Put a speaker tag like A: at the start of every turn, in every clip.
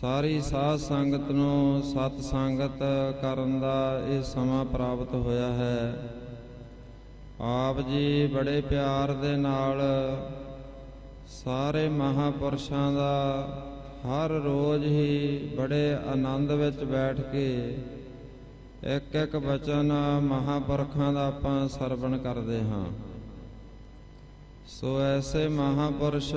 A: ਸਾਰੀ ਸਾਧ ਸੰਗਤ ਨੂੰ ਸਤ ਸੰਗਤ ਕਰਨ ਦਾ ਇਹ ਸਮਾਂ ਪ੍ਰਾਪਤ ਹੋਇਆ ਹੈ। ਆਪ ਜੀ ਬੜੇ ਪਿਆਰ ਦੇ ਨਾਲ ਸਾਰੇ ਮਹਾਪੁਰਸ਼ਾਂ ਦਾ ਹਰ ਰੋਜ਼ ਹੀ ਬੜੇ ਆਨੰਦ ਵਿੱਚ ਬੈਠ ਕੇ ਇੱਕ ਇੱਕ ਬਚਨ ਮਹਾਪੁਰਖਾਂ ਦਾ ਆਪਾਂ ਸਰਵਣ ਕਰਦੇ ਹਾਂ। ਸੋ ਐਸੇ ਮਹਾਪੁਰਸ਼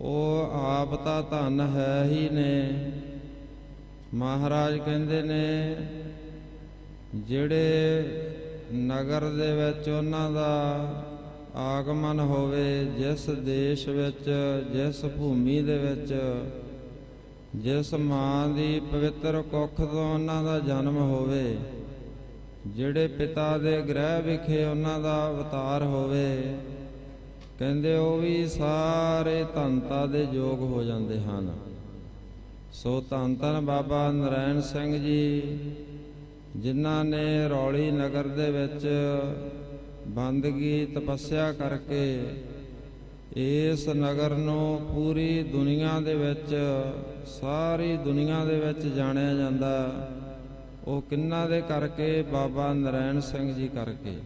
A: ਉਹ ਆਪ ਤਾਂ ਧਨ ਹੈ ਹੀ ਨੇ। ਮਹਾਰਾਜ ਕਹਿੰਦੇ ਨੇ, ਜਿਹੜੇ ਨਗਰ ਦੇ ਵਿੱਚ ਉਹਨਾਂ ਦਾ ਆਗਮਨ ਹੋਵੇ, ਜਿਸ ਦੇਸ਼ ਵਿੱਚ, ਜਿਸ ਭੂਮੀ ਦੇ ਵਿੱਚ, ਜਿਸ ਮਾਂ ਦੀ ਪਵਿੱਤਰ ਕੁੱਖ ਤੋਂ ਉਹਨਾਂ ਦਾ ਜਨਮ ਹੋਵੇ, ਜਿਹੜੇ ਪਿਤਾ ਦੇ ਗ੍ਰਹਿ ਵਿਖੇ ਉਹਨਾਂ ਦਾ ਅਵਤਾਰ ਹੋਵੇ ਕਹਿੰਦੇ ਉਹ ਵੀ ਸਾਰੇ ਧੰਤਾ ਦੇ ਯੋਗ ਹੋ ਜਾਂਦੇ ਹਨ। ਸੋ ਧੰਨ ਧੰਨ ਬਾਬਾ ਨਰੈਣ ਸਿੰਘ ਜੀ, ਜਿਨ੍ਹਾਂ ਨੇ ਰੌਲੀ ਨਗਰ ਦੇ ਵਿੱਚ ਬੰਦਗੀ ਤਪੱਸਿਆ ਕਰਕੇ ਇਸ ਨਗਰ ਨੂੰ ਪੂਰੀ ਦੁਨੀਆ ਦੇ ਵਿੱਚ, ਸਾਰੀ ਦੁਨੀਆ ਦੇ ਵਿੱਚ ਜਾਣਿਆ ਜਾਂਦਾ। ਉਹ ਕਿੰਨਾ ਦੇ ਕਰਕੇ? ਬਾਬਾ ਨਰੈਣ ਸਿੰਘ ਜੀ ਕਰਕੇ।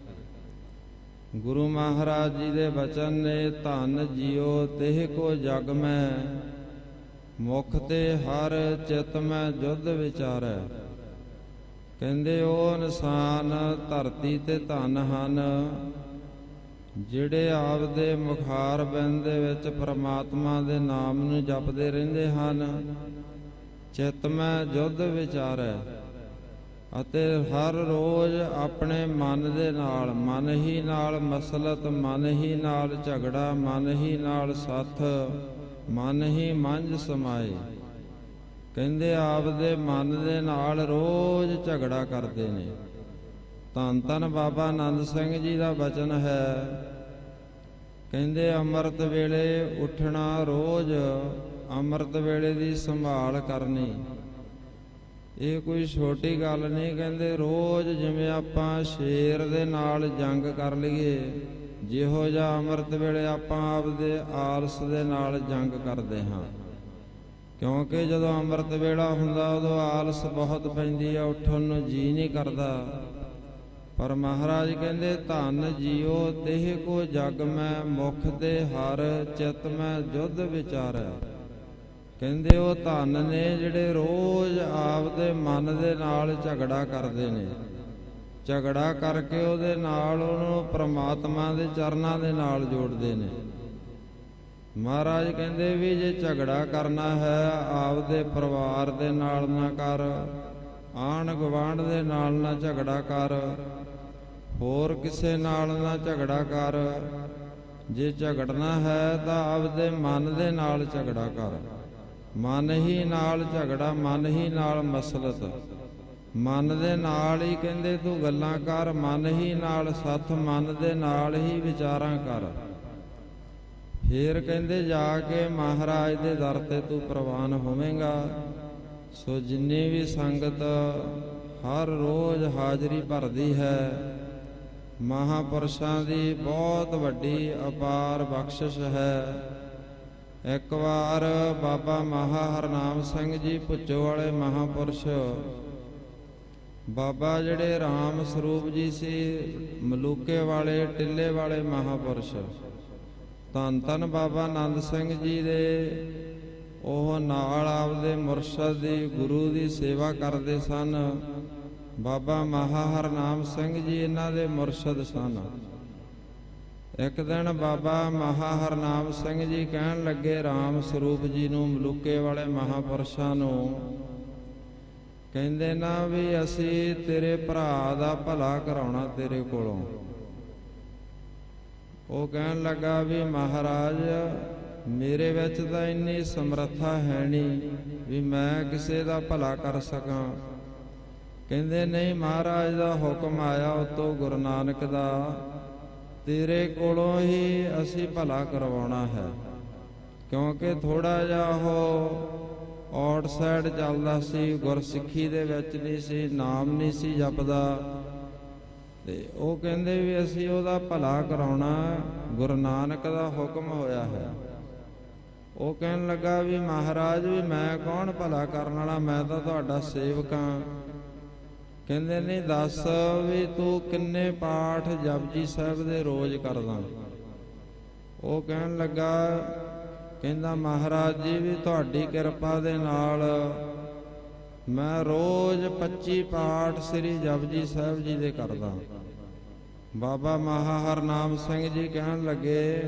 A: ਗੁਰੂ ਮਹਾਰਾਜ ਜੀ ਦੇ ਬਚਨ ਨੇ, ਧਨ ਜਿਉ ਤਿਹ ਕੋ ਜਗ ਮੈਂ। ਮੁਖ ਤੇ ਹਰ ਚਿਤ ਮੈਂ ਜੁਧ ਵਿਚਾਰੈ। ਕਹਿੰਦੇ ਉਹ ਇਨਸਾਨ, ਧਰਤੀ ਤੇ ਧਨ ਹਨ। ਜਿਹੜੇ ਆਪਦੇ ਮੁਖਾਰ ਬਿੰਦ ਦੇ ਵਿੱਚ ਪ੍ਰਮਾਤਮਾ ਦੇ ਨਾਮ ਨੂੰ ਜਪਦੇ ਰਹਿੰਦੇ ਹਨ, ਚਿਤ ਮੈਂ ਜੁਧ ਵਿਚਾਰੈ। ਅਤੇ ਹਰ ਰੋਜ਼ ਆਪਣੇ ਮਨ ਦੇ ਨਾਲ, ਮਨ ਹੀ ਨਾਲ ਮਸਲਤ, ਮਨ ਹੀ ਨਾਲ ਝਗੜਾ, ਮਨ ਹੀ ਨਾਲ ਸਾਥ, ਮਨ ਹੀ ਮੰਝ ਸਮਾਏ। ਕਹਿੰਦੇ ਆਪਦੇ ਮਨ ਦੇ ਨਾਲ ਰੋਜ਼ ਝਗੜਾ ਕਰਦੇ ਨੇ। ਧੰਨ ਧੰਨ ਬਾਬਾ ਆਨੰਦ ਸਿੰਘ ਜੀ ਦਾ ਬਚਨ ਹੈ। ਕਹਿੰਦੇ ਅੰਮ੍ਰਿਤ ਵੇਲੇ ਉੱਠਣਾ ਰੋਜ਼, ਅੰਮ੍ਰਿਤ ਵੇਲੇ ਦੀ ਸੰਭਾਲ ਕਰਨੀ। ਇਹ ਕੋਈ ਛੋਟੀ ਗੱਲ ਨਹੀਂ, ਕਹਿੰਦੇ ਰੋਜ਼ ਜਿਵੇਂ ਆਪਾਂ ਸ਼ੇਰ ਦੇ ਨਾਲ ਜੰਗ ਕਰ ਲਈਏ, ਜਿਹੋ ਜਿਹਾ ਅੰਮ੍ਰਿਤ ਵੇਲੇ ਆਪਾਂ ਆਪਦੇ ਆਲਸ ਦੇ ਨਾਲ ਜੰਗ ਕਰਦੇ ਹਾਂ। ਕਿਉਂਕਿ ਜਦੋਂ ਅੰਮ੍ਰਿਤ ਵੇਲਾ ਹੁੰਦਾ, ਉਦੋਂ ਆਲਸ ਬਹੁਤ ਪੈਂਦੀ ਆ, ਉੱਠਣ ਨੂੰ ਜੀ ਨਹੀਂ ਕਰਦਾ। ਪਰ ਮਹਾਰਾਜ ਕਹਿੰਦੇ, ਧੰਨ ਜੀਓ, ਤਿਹ ਕੋ ਜਗ ਮੈਂ, ਮੁਖ ਦੇ ਹਰ ਚਿਤ ਮੈਂ, ਜੁਧ ਵਿਚਾਰੈ। ਕਹਿੰਦੇ ਉਹ ਧਨ ਨੇ ਜਿਹੜੇ ਰੋਜ਼ ਆਪਦੇ ਮਨ ਦੇ ਨਾਲ ਝਗੜਾ ਕਰਦੇ ਨੇ। ਝਗੜਾ ਕਰਕੇ ਉਹਦੇ ਨਾਲ ਉਹਨੂੰ ਪ੍ਰਮਾਤਮਾ ਦੇ ਚਰਨਾਂ ਦੇ ਨਾਲ ਜੋੜਦੇ ਨੇ। ਮਹਾਰਾਜ ਕਹਿੰਦੇ ਵੀ ਜੇ ਝਗੜਾ ਕਰਨਾ ਹੈ, ਆਪਦੇ ਪਰਿਵਾਰ ਦੇ ਨਾਲ ਨਾ ਕਰ ਆਣ ਗਵਾਂਡ ਦੇ ਨਾਲ ਨਾ ਝਗੜਾ ਕਰ, ਹੋਰ ਕਿਸੇ ਨਾਲ ਨਾ ਝਗੜਾ ਕਰ, ਜੇ ਝਗੜਨਾ ਹੈ ਤਾਂ ਆਪਦੇ ਮਨ ਦੇ ਨਾਲ ਝਗੜਾ ਕਰ। ਮਨ ਹੀ ਨਾਲ ਝਗੜਾ, ਮਨ ਹੀ ਨਾਲ ਮਸਲਤ। ਮਨ ਦੇ ਨਾਲ ਹੀ ਕਹਿੰਦੇ ਤੂੰ ਗੱਲਾਂ ਕਰ, ਮਨ ਹੀ ਨਾਲ ਸੱਥ, ਮਨ ਦੇ ਨਾਲ ਹੀ ਵਿਚਾਰਾਂ ਕਰ। ਫੇਰ ਕਹਿੰਦੇ ਜਾ ਕੇ ਮਹਾਰਾਜ ਦੇ ਦਰ ਤੇ ਤੂੰ ਪ੍ਰਵਾਨ ਹੋਵੇਂਗਾ। ਸੋ ਜਿੰਨੀ ਵੀ ਸੰਗਤ ਹਰ ਰੋਜ਼ ਹਾਜ਼ਰੀ ਭਰਦੀ ਹੈ, ਮਹਾਪੁਰਸ਼ਾਂ ਦੀ ਬਹੁਤ ਵੱਡੀ ਅਪਾਰ ਬਖਸ਼ਿਸ਼ ਹੈ। ਇੱਕ ਵਾਰ ਬਾਬਾ ਮਹਾ ਹਰਨਾਮ ਸਿੰਘ ਜੀ ਪੁੱਜੋ ਵਾਲੇ ਮਹਾਪੁਰਸ਼। ਬਾਬਾ ਜਿਹੜੇ ਰਾਮ ਸਰੂਪ ਜੀ ਸੀ, ਮਲੂਕੇ ਵਾਲੇ, ਟਿੱਲੇ ਵਾਲੇ ਮਹਾਪੁਰਸ਼। ਧੰਨ ਧੰਨ ਬਾਬਾ ਆਨੰਦ ਸਿੰਘ ਜੀ ਦੇ। ਉਹ ਨਾਲ ਆਪਦੇ ਮੁਰਸ਼ਦ ਦੀ, ਗੁਰੂ ਦੀ ਸੇਵਾ ਕਰਦੇ ਸਨ। ਬਾਬਾ ਮਹਾ ਹਰਨਾਮ ਸਿੰਘ ਜੀ ਇਹਨਾਂ ਦੇ ਮੁਰਸ਼ਦ ਸਨ। ਇੱਕ ਦਿਨ ਬਾਬਾ ਮਹਾ ਹਰਨਾਮ ਸਿੰਘ ਜੀ ਕਹਿਣ ਲੱਗੇ, ਰਾਮ ਸਰੂਪ ਜੀ ਨੂੰ ਮਲੂਕੇ ਵਾਲੇ ਮਹਾਪੁਰਸ਼ਾਂ ਨੂੰ। ਕਹਿੰਦੇ, ਨਾ ਵੀ ਅਸੀਂ ਤੇਰੇ ਭਰਾ ਦਾ ਭਲਾ ਕਰਾਉਣਾ ਤੇਰੇ ਕੋਲੋਂ। ਉਹ ਕਹਿਣ ਲੱਗਾ ਵੀ, ਮਹਾਰਾਜ, ਮੇਰੇ ਵਿੱਚ ਤਾਂ ਇੰਨੀ ਸਮਰੱਥਾ ਹੈ ਨਹੀਂ ਵੀ ਮੈਂ ਕਿਸੇ ਦਾ ਭਲਾ ਕਰ ਸਕਾਂ। ਕਹਿੰਦੇ, ਨਹੀਂ ਮਹਾਰਾਜ ਦਾ ਹੁਕਮ ਆਇਆ ਉਤੋਂ ਗੁਰੂ ਨਾਨਕ ਦਾ। ਤੇਰੇ ਕੋਲੋਂ ਹੀ ਅਸੀਂ ਭਲਾ ਕਰਵਾਉਣਾ ਹੈ। ਕਿਉਂਕਿ ਥੋੜਾ ਜਿਹਾ ਉਹ ਆਊਟਸਾਈਡ ਚੱਲਦਾ ਸੀ, ਗੁਰਸਿੱਖੀ ਦੇ ਵਿੱਚ ਨਹੀਂ ਸੀ, ਨਾਮ ਨਹੀਂ ਸੀ ਜਪਦਾ। ਤੇ ਉਹ ਕਹਿੰਦੇ ਵੀ ਅਸੀਂ ਉਹਦਾ ਭਲਾ ਕਰਾਉਣਾ, ਗੁਰੂ ਨਾਨਕ ਦਾ ਹੁਕਮ ਹੋਇਆ ਹੈ। ਉਹ ਕਹਿਣ ਲੱਗਾ ਵੀ ਮਹਾਰਾਜ ਵੀ ਮੈਂ ਕੌਣ ਭਲਾ ਕਰਨ ਵਾਲਾ? ਮੈਂ ਤਾਂ ਤੁਹਾਡਾ ਸੇਵਕ ਹਾਂ। ਕਹਿੰਦੇ ਨਹੀਂ ਦੱਸ ਵੀ ਤੂੰ ਕਿੰਨੇ ਪਾਠ ਜਪਜੀ ਸਾਹਿਬ ਦੇ ਰੋਜ਼ ਕਰਦਾ? ਉਹ ਕਹਿਣ ਲੱਗਾ, ਕਹਿੰਦਾ, ਮਹਾਰਾਜ ਜੀ, ਵੀ ਤੁਹਾਡੀ ਕਿਰਪਾ ਦੇ ਨਾਲ ਮੈਂ ਰੋਜ਼ 25 ਪਾਠ ਸ੍ਰੀ ਜਪਜੀ ਸਾਹਿਬ ਜੀ ਦੇ ਕਰਦਾ। ਬਾਬਾ ਮਹਾ ਹਰਨਾਮ ਸਿੰਘ ਜੀ ਕਹਿਣ ਲੱਗੇ,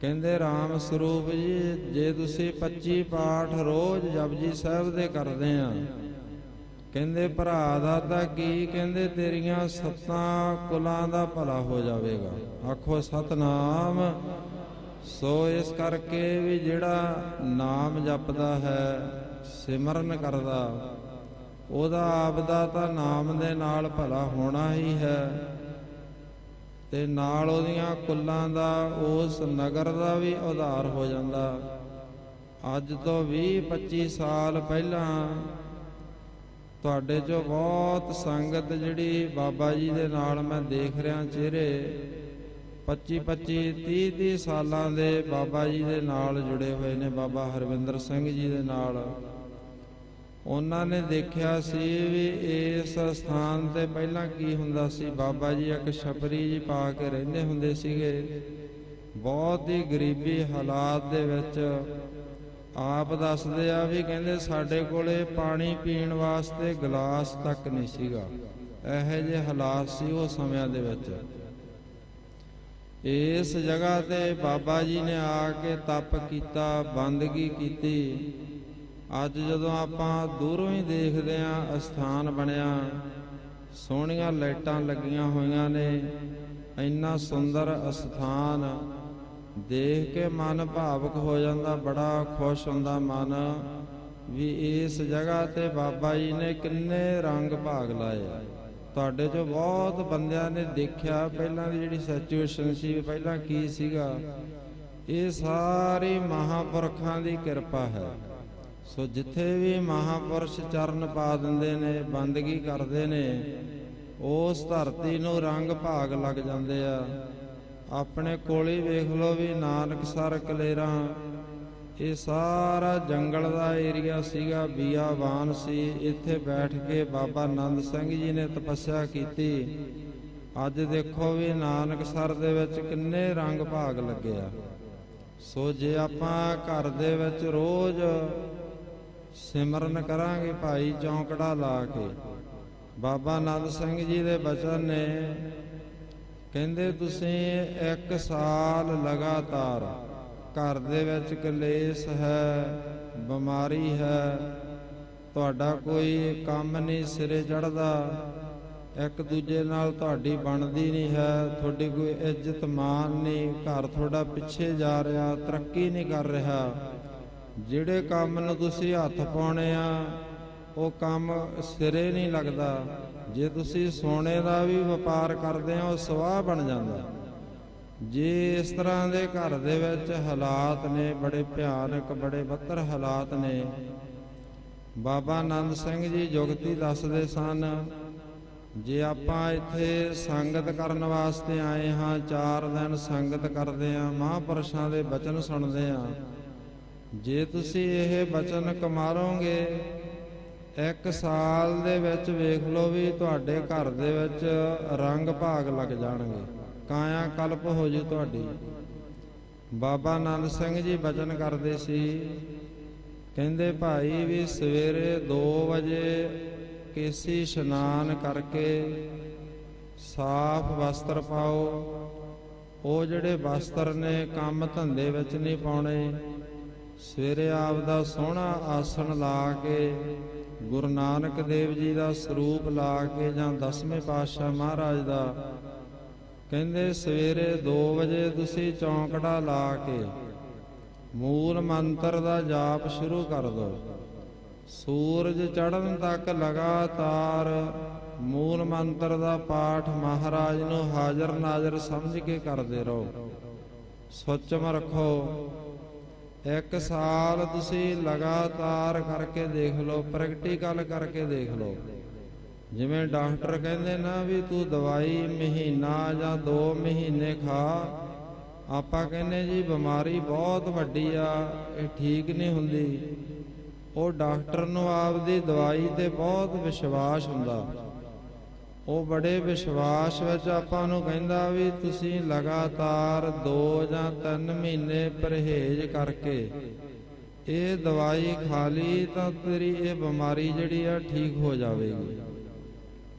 A: ਕਹਿੰਦੇ, ਰਾਮ ਸਰੂਪ ਜੀ, ਜੇ ਤੁਸੀਂ 25 ਪਾਠ ਰੋਜ਼ ਜਪਜੀ ਸਾਹਿਬ ਦੇ ਕਰਦੇ ਆ ਕਹਿੰਦੇ, ਭਰਾ ਦਾ ਤਾਂ ਕੀ? ਕਹਿੰਦੇ, ਤੇਰੀਆਂ ਸੱਤਾਂ ਕੁਲਾਂ ਦਾ ਭਲਾ ਹੋ ਜਾਵੇਗਾ। ਆਖੋ, ਸਤਨਾਮ, ਸੋ ਇਸ ਕਰਕੇ ਵੀ ਜਿਹੜਾ ਨਾਮ ਜਪਦਾ ਹੈ, ਸਿਮਰਨ ਕਰਦਾ, ਉਹਦਾ ਆਪਦਾ ਤਾਂ ਨਾਮ ਦੇ ਨਾਲ ਭਲਾ ਹੋਣਾ ਹੀ ਹੈ ਤੇ ਨਾਲ ਉਹਦੀਆਂ ਕੁੱਲਾਂ ਦਾ, ਉਸ ਨਗਰ ਦਾ ਵੀ ਉਧਾਰ ਹੋ ਜਾਂਦਾ। ਅੱਜ ਤੋਂ 20 25 ਸਾਲ ਪਹਿਲਾਂ ਤੁਹਾਡੇ ਚੋਂ ਬਹੁਤ ਸੰਗਤ ਜਿਹੜੀ ਬਾਬਾ ਜੀ ਦੇ ਨਾਲ ਮੈਂ ਦੇਖ ਰਿਹਾ ਚਿਹਰੇ 25 25 30 30 ਸਾਲਾਂ ਦੇ ਬਾਬਾ ਜੀ ਦੇ ਨਾਲ ਜੁੜੇ ਹੋਏ ਨੇ, ਬਾਬਾ ਹਰਵਿੰਦਰ ਸਿੰਘ ਜੀ ਦੇ ਨਾਲ। ਉਹਨਾਂ ਨੇ ਦੇਖਿਆ ਸੀ ਵੀ ਇਸ ਸਥਾਨ ਤੇ ਪਹਿਲਾਂ ਕੀ ਹੁੰਦਾ ਸੀ, ਬਾਬਾ ਜੀ ਇੱਕ ਛਪਰੀ ਜੀ ਪਾ ਕੇ ਰਹਿੰਦੇ ਹੁੰਦੇ ਸੀਗੇ। ਬਹੁਤ ਹੀ ਗਰੀਬੀ ਹਾਲਾਤ ਦੇ ਵਿੱਚ ਆਪ ਦੱਸਦੇ ਆ ਵੀ ਕਹਿੰਦੇ ਸਾਡੇ ਕੋਲੇ ਪਾਣੀ ਪੀਣ ਵਾਸਤੇ ਗਲਾਸ ਤੱਕ ਨਹੀਂ ਸੀਗਾ। ਇਹੋ ਜਿਹੇ ਹਾਲਾਤ ਸੀ ਉਹ ਸਮਿਆਂ ਦੇ ਵਿੱਚ। ਇਸ ਜਗ੍ਹਾ ਤੇ ਬਾਬਾ ਜੀ ਨੇ ਆ ਕੇ ਤਪ ਕੀਤਾ, ਬੰਦਗੀ ਕੀਤੀ। ਅੱਜ ਜਦੋਂ ਆਪਾਂ ਦੂਰੋਂ ਹੀ ਦੇਖਦੇ ਆਂ, ਅਸਥਾਨ ਬਣਿਆ, ਸੋਹਣੀਆਂ ਲਾਈਟਾਂ ਲੱਗੀਆਂ ਹੋਈਆਂ ਨੇ, ਇੰਨਾ ਸੁੰਦਰ ਅਸਥਾਨ। ਦੇਖ ਕੇ ਮਨ ਭਾਵਕ ਹੋ ਜਾਂਦਾ, ਬੜਾ ਖੁਸ਼ ਹੁੰਦਾ ਮਨ, ਵੀ ਇਸ ਜਗ੍ਹਾ ਤੇ ਬਾਬਾ ਜੀ ਨੇ ਕਿੰਨੇ ਰੰਗ ਭਾਗ ਲਾਏ ਤੁਹਾਡੇ ਚੋਂ ਬਹੁਤ ਬੰਦਿਆਂ ਨੇ ਦੇਖਿਆ, ਪਹਿਲਾਂ ਦੀ ਜਿਹੜੀ ਸਿਚੁਏਸ਼ਨ ਸੀ ਪਹਿਲਾਂ ਕੀ ਸੀਗਾ? ਇਹ ਸਾਰੀ ਮਹਾਪੁਰਖਾਂ ਦੀ ਕਿਰਪਾ ਹੈ। ਸੋ ਜਿੱਥੇ ਵੀ ਮਹਾਪੁਰਸ਼ ਚਰਨ ਪਾ ਦਿੰਦੇ ਨੇ, ਬੰਦਗੀ ਕਰਦੇ ਨੇ, ਉਸ ਧਰਤੀ ਨੂੰ ਰੰਗ ਭਾਗ ਲੱਗ ਜਾਂਦੇ ਆ। ਆਪਣੇ ਕੋਲ ਵੇਖ ਲਓ ਵੀ ਨਾਨਕ ਸਰ ਕਲੇਰਾਂ। ਇਹ ਸਾਰਾ ਜੰਗਲ ਦਾ ਏਰੀਆ ਸੀਗਾ ਬੀਆਵਾਨ ਸੀ। ਇੱਥੇ ਬੈਠ ਕੇ ਬਾਬਾ ਆਨੰਦ ਸਿੰਘ ਜੀ ਨੇ ਤਪੱਸਿਆ ਕੀਤੀ। ਅੱਜ ਦੇਖੋ ਵੀ ਨਾਨਕ ਸਰ ਦੇ ਵਿੱਚ ਕਿੰਨੇ ਰੰਗ ਭਾਗ ਲੱਗੇ ਆ। ਸੋ ਜੇ ਆਪਾਂ ਘਰ ਦੇ ਵਿੱਚ ਰੋਜ਼ ਸਿਮਰਨ ਕਰਾਂਗੇ ਭਾਈ ਚੌਂਕੜਾ ਲਾ ਕੇ, ਬਾਬਾ ਆਨੰਦ ਸਿੰਘ ਜੀ ਦੇ ਬਚਨ ਨੇ ਕਹਿੰਦੇ ਤੁਸੀਂ ਇੱਕ ਸਾਲ ਲਗਾਤਾਰ ਘਰ ਦੇ ਵਿੱਚ ਕਲੇਸ਼ ਹੈ, ਬਿਮਾਰੀ ਹੈ, ਤੁਹਾਡਾ ਕੋਈ ਕੰਮ ਨਹੀਂ ਸਿਰੇ ਚੜਦਾ ਇੱਕ ਦੂਜੇ ਨਾਲ ਤੁਹਾਡੀ ਬਣਦੀ ਨਹੀਂ ਹੈ, ਤੁਹਾਡੀ ਕੋਈ ਇੱਜ਼ਤ ਮਾਨ ਨਹੀਂ, ਘਰ ਤੁਹਾਡਾ ਪਿੱਛੇ ਜਾ ਰਿਹਾ, ਤਰੱਕੀ ਨਹੀਂ ਕਰ ਰਿਹਾ। ਜਿਹੜੇ ਕੰਮ ਨੂੰ ਤੁਸੀਂ ਹੱਥ ਪਾਉਣੇ ਆ ਉਹ ਕੰਮ ਸਿਰੇ ਨਹੀਂ ਲੱਗਦਾ। ਜੇ ਤੁਸੀਂ ਸੋਨੇ ਦਾ ਵੀ ਵਪਾਰ ਕਰਦੇ ਹੋ ਉਹ ਸਵਾਹ ਬਣ ਜਾਂਦਾ। ਜੇ ਇਸ ਤਰ੍ਹਾਂ ਦੇ ਘਰ ਦੇ ਵਿੱਚ ਹਾਲਾਤ ਨੇ, ਬੜੇ ਭਿਆਨਕ, ਬੜੇ ਬੱਤਰ ਹਾਲਾਤ ਨੇ, ਬਾਬਾ ਆਨੰਦ ਸਿੰਘ ਜੀ ਜੁਗਤੀ ਦੱਸਦੇ ਸਨ, ਜੇ ਆਪਾਂ ਇੱਥੇ ਸੰਗਤ ਕਰਨ ਵਾਸਤੇ ਆਏ ਹਾਂ 4 ਦਿਨ ਸੰਗਤ ਕਰਦੇ ਆਂ ਮਹਾਂਪੁਰਸ਼ਾਂ ਦੇ ਬਚਨ ਸੁਣਦੇ ਆਂ ਜੇ ਤੁਸੀਂ ਇਹ ਬਚਨ ਕਮਾਰੋਗੇ ਇੱਕ ਸਾਲ ਦੇ ਵਿੱਚ ਵੇਖ ਲਓ ਵੀ ਤੁਹਾਡੇ ਘਰ ਦੇ ਵਿੱਚ ਰੰਗ ਭਾਗ ਲੱਗ ਜਾਣਗੇ। ਕਾਇਆ ਕਲਪ ਹੋ ਜੂ ਤੁਹਾਡੀ। ਬਾਬਾ ਨੰਦ ਸਿੰਘ ਜੀ ਬਚਨ ਕਰਦੇ ਸੀ, ਕਹਿੰਦੇ ਭਾਈ ਵੀ ਸਵੇਰੇ 2 ਵਜੇ ਕੇਸੀ ਇਸ਼ਨਾਨ ਕਰਕੇ ਸਾਫ਼ ਵਸਤਰ ਪਾਓ। ਉਹ ਜਿਹੜੇ ਵਸਤਰ ਨੇ ਕੰਮ ਧੰਦੇ ਵਿੱਚ ਨਹੀਂ ਪਾਉਣੇ, ਸਵੇਰੇ ਆਪ ਦਾ ਸੋਹਣਾ ਆਸਣ ਲਾ ਕੇ ਗੁਰੂ ਨਾਨਕ ਦੇਵ ਜੀ ਦਾ ਸਰੂਪ ਲਾ ਕੇ ਜਾਂ ਦਸਵੇਂ ਪਾਤਸ਼ਾਹ ਮਹਾਰਾਜ ਦਾ, ਕਹਿੰਦੇ ਸਵੇਰੇ 2 ਵਜੇ ਤੁਸੀਂ ਚੌਂਕੜਾ ਲਾ ਕੇ ਮੂਲ ਮੰਤਰ ਦਾ ਜਾਪ ਸ਼ੁਰੂ ਕਰ ਦਿਓ ਸੂਰਜ ਚੜ੍ਹਨ ਤੱਕ ਲਗਾਤਾਰ ਮੂਲ ਮੰਤਰ ਦਾ ਪਾਠ ਮਹਾਰਾਜ ਨੂੰ ਹਾਜ਼ਰ ਨਾਜ਼ਰ ਸਮਝ ਕੇ ਕਰਦੇ ਰਹੋ। ਸੁਚਮ ਰੱਖੋ। ਇੱਕ ਸਾਲ ਤੁਸੀਂ ਲਗਾਤਾਰ ਕਰਕੇ ਦੇਖ ਲਓ ਪ੍ਰੈਕਟੀਕਲ ਕਰਕੇ ਦੇਖ ਲਓ। ਜਿਵੇਂ ਡਾਕਟਰ ਕਹਿੰਦੇ ਨਾ ਵੀ ਤੂੰ ਦਵਾਈ ਮਹੀਨਾ ਜਾਂ 2 ਮਹੀਨੇ ਖਾ, ਆਪਾਂ ਕਹਿੰਦੇ ਜੀ ਬਿਮਾਰੀ ਬਹੁਤ ਵੱਡੀ ਆ, ਇਹ ਠੀਕ ਨਹੀਂ ਹੁੰਦੀ। ਉਹ ਡਾਕਟਰ ਨੂੰ ਆਪਦੀ ਦਵਾਈ ਤੇ ਬਹੁਤ ਵਿਸ਼ਵਾਸ ਹੁੰਦਾ। ਉਹ ਬੜੇ ਵਿਸ਼ਵਾਸ ਵਿੱਚ ਆਪਾਂ ਨੂੰ ਕਹਿੰਦਾ ਵੀ ਤੁਸੀਂ ਲਗਾਤਾਰ 2 ਜਾਂ 3 ਮਹੀਨੇ ਪਰਹੇਜ਼ ਕਰਕੇ ਇਹ ਦਵਾਈ ਖਾ ਲਈ ਤਾਂ ਤੇਰੀ ਇਹ ਬਿਮਾਰੀ ਜਿਹੜੀ ਆ ਠੀਕ ਹੋ ਜਾਵੇਗੀ।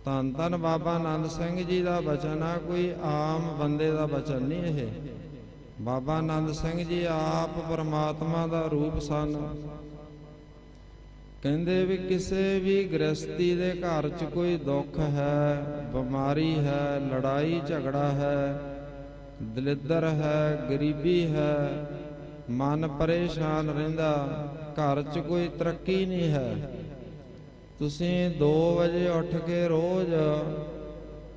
A: ਧੰਨ ਧੰਨ ਬਾਬਾ ਆਨੰਦ ਸਿੰਘ ਜੀ ਦਾ ਬਚਨ ਆ, ਕੋਈ ਆਮ ਬੰਦੇ ਦਾ ਬਚਨ ਨਹੀਂ ਇਹ। ਬਾਬਾ ਆਨੰਦ ਸਿੰਘ ਜੀ ਆਪ ਪਰਮਾਤਮਾ ਦਾ ਰੂਪ ਸਨ। ਕਹਿੰਦੇ ਵੀ ਕਿਸੇ ਵੀ ਗ੍ਰਸਤੀ ਦੇ ਘਰ 'ਚ ਕੋਈ ਦੁੱਖ ਹੈ, ਬਿਮਾਰੀ ਹੈ, ਲੜਾਈ ਝਗੜਾ ਹੈ, ਦਲਿੱਦਰ ਹੈ, ਗਰੀਬੀ ਹੈ, ਮਨ ਪਰੇਸ਼ਾਨ ਰਹਿੰਦਾ, ਘਰ 'ਚ ਕੋਈ ਤਰੱਕੀ ਨਹੀਂ ਹੈ। ਤੁਸੀਂ 2 ਵਜੇ ਉੱਠ ਕੇ ਰੋਜ਼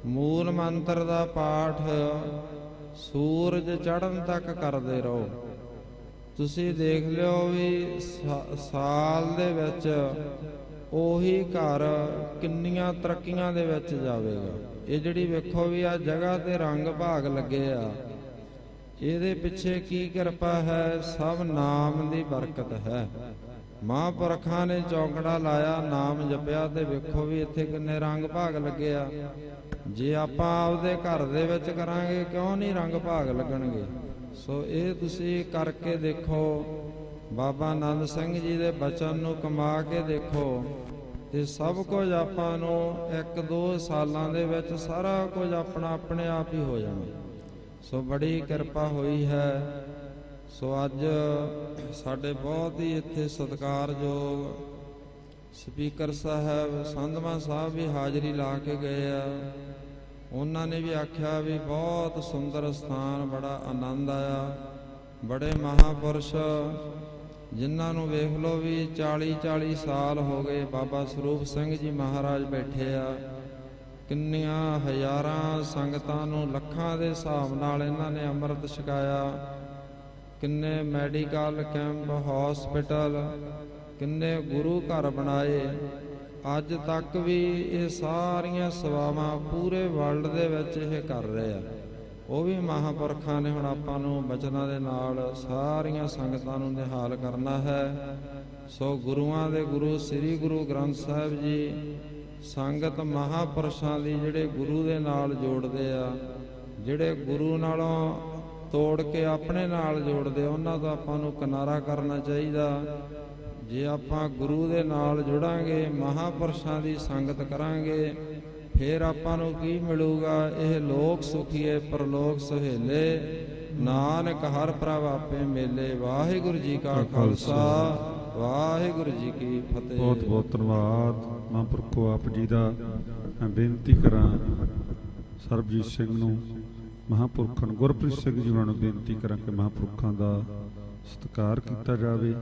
A: ਮੂਲ ਮੰਤਰ ਦਾ ਪਾਠ ਸੂਰਜ ਚੜ੍ਹਨ ਤੱਕ ਕਰਦੇ ਰਹੋ। ਤੁਸੀਂ ਦੇਖ ਲਿਓ ਵੀ ਸਾਲ ਦੇ ਵਿੱਚ ਉਹੀ ਘਰ ਕਿੰਨੀਆਂ ਤਰੱਕੀਆਂ ਦੇ ਵਿੱਚ ਜਾਵੇਗਾ। ਇਹ ਜਿਹੜੀ ਵੇਖੋ ਵੀ ਆ ਜਗ੍ਹਾ ਤੇ ਰੰਗ ਭਾਗ ਲੱਗੇ ਆ। ਇਹਦੇ ਪਿੱਛੇ ਕੀ ਕਿਰਪਾ ਹੈ? ਸਭ ਨਾਮ ਦੀ ਬਰਕਤ ਹੈ। ਮਹਾਂਪੁਰਖਾਂ ਨੇ ਚੌਂਕੜਾ ਲਾਇਆ, ਨਾਮ ਜਪਿਆ ਤੇ ਵੇਖੋ ਵੀ ਇੱਥੇ ਕਿੰਨੇ ਰੰਗ ਭਾਗ ਲੱਗੇ ਆ। ਜੇ ਆਪਾਂ ਆਪਦੇ ਘਰ ਦੇ ਵਿੱਚ ਕਰਾਂਗੇ, ਕਿਉਂ ਨਹੀਂ ਰੰਗ ਭਾਗ ਲੱਗਣਗੇ? ਸੋ ਇਹ ਤੁਸੀਂ ਕਰਕੇ ਦੇਖੋ। ਬਾਬਾ ਆਨੰਦ ਸਿੰਘ ਜੀ ਦੇ ਬਚਨ ਨੂੰ ਕਮਾ ਕੇ ਦੇਖੋ। ਤੇ ਸਭ ਕੁਝ ਆਪਾਂ ਨੂੰ ਇੱਕ ਦੋ ਸਾਲਾਂ ਦੇ ਵਿੱਚ ਸਾਰਾ ਕੁਝ ਆਪਣਾ ਆਪਣੇ ਆਪ ਹੀ ਹੋ ਜਾਣਾ। ਸੋ ਬੜੀ ਕਿਰਪਾ ਹੋਈ ਹੈ। ਸੋ ਅੱਜ ਸਾਡੇ ਬਹੁਤ ਹੀ ਇੱਥੇ ਸਤਿਕਾਰਯੋਗ ਸਪੀਕਰ ਸਾਹਿਬ ਸੰਧਮਾ ਸਾਹਿਬ ਵੀ ਹਾਜ਼ਰੀ ਲਾ ਕੇ ਗਏ ਆ। ਉਹਨਾਂ ਨੇ ਵੀ ਆਖਿਆ ਵੀ ਬਹੁਤ ਸੁੰਦਰ ਸਥਾਨ, ਬੜਾ ਆਨੰਦ ਆਇਆ। ਬੜੇ ਮਹਾਪੁਰਸ਼, ਜਿਨ੍ਹਾਂ ਨੂੰ ਵੇਖ ਲਓ ਵੀ 40 40 ਸਾਲ ਹੋ ਗਏ ਬਾਬਾ ਸਰੂਪ ਸਿੰਘ ਜੀ ਮਹਾਰਾਜ ਬੈਠੇ ਆ। ਕਿੰਨੀਆਂ ਹਜ਼ਾਰਾਂ ਸੰਗਤਾਂ ਨੂੰ ਲੱਖਾਂ ਦੇ ਹਿਸਾਬ ਨਾਲ ਇਹਨਾਂ ਨੇ ਅੰਮ੍ਰਿਤ ਛਕਾਇਆ। ਕਿੰਨੇ ਮੈਡੀਕਲ ਕੈਂਪ, ਹਸਪੀਟਲ, ਕਿੰਨੇ ਗੁਰੂ ਘਰ ਬਣਾਏ। ਅੱਜ ਤੱਕ ਵੀ ਇਹ ਸਾਰੀਆਂ ਸੇਵਾਵਾਂ ਪੂਰੇ ਵਰਲਡ ਦੇ ਵਿੱਚ ਇਹ ਕਰ ਰਹੇ ਆ। ਉਹ ਵੀ ਮਹਾਪੁਰਖਾਂ ਨੇ ਹੁਣ ਆਪਾਂ ਨੂੰ ਬਚਨਾਂ ਦੇ ਨਾਲ ਸਾਰੀਆਂ ਸੰਗਤਾਂ ਨੂੰ ਨਿਹਾਲ ਕਰਨਾ ਹੈ। ਸੋ ਗੁਰੂਆਂ ਦੇ ਗੁਰੂ, ਸ੍ਰੀ ਗੁਰੂ ਗ੍ਰੰਥ ਸਾਹਿਬ ਜੀ, ਸੰਗਤ ਮਹਾਪੁਰਸ਼ਾਂ ਦੀ ਜਿਹੜੇ ਗੁਰੂ ਦੇ ਨਾਲ ਜੋੜਦੇ ਆ, ਜਿਹੜੇ ਗੁਰੂ ਨਾਲੋਂ ਤੋੜ ਕੇ ਆਪਣੇ ਨਾਲ ਜੋੜਦੇ ਉਹਨਾਂ ਦਾ ਆਪਾਂ ਨੂੰ ਕਿਨਾਰਾ ਕਰਨਾ ਚਾਹੀਦਾ। ਜੇ ਆਪਾਂ ਗੁਰੂ ਦੇ ਨਾਲ ਜੁੜਾਂਗੇ ਮਹਾਪੁਰਸ਼ਾਂ ਦੀ ਸੰਗਤ ਕਰਾਂਗੇ ਫਿਰ ਆਪਾਂ ਨੂੰ ਕੀ ਮਿਲੂਗਾ? ਇਹ ਲੋਕ ਸੁਖੀਏ ਪਰਲੋਕ ਸੁਹੇਲੇ। ਨਾਨਕ ਹਰ ਪ੍ਰਭ ਆਪੇ ਮੇਲੇ। ਵਾਹਿਗੁਰੂ ਜੀ ਕਾ ਖਾਲਸਾ। ਵਾਹਿਗੁਰੂ ਜੀ ਕੀ ਫਤਿਹ।
B: ਬਹੁਤ ਬਹੁਤ ਧੰਨਵਾਦ। ਮਹਾਂਪੁਰਖੋ ਆਪ ਜੀ ਦਾ ਮੈਂ ਬੇਨਤੀ ਕਰਾਂ ਸਰਬਜੀਤ ਸਿੰਘ ਨੂੰ ਮਹਾਂਪੁਰਖਾਂ ਗੁਰਪ੍ਰੀਤ ਸਿੰਘ ਜੀ ਉਹਨਾਂ ਨੂੰ ਬੇਨਤੀ ਕਰਾਂ ਕਿ ਮਹਾਂਪੁਰਖਾਂ ਦਾ ਸਤਿਕਾਰ ਕੀਤਾ ਜਾਵੇ।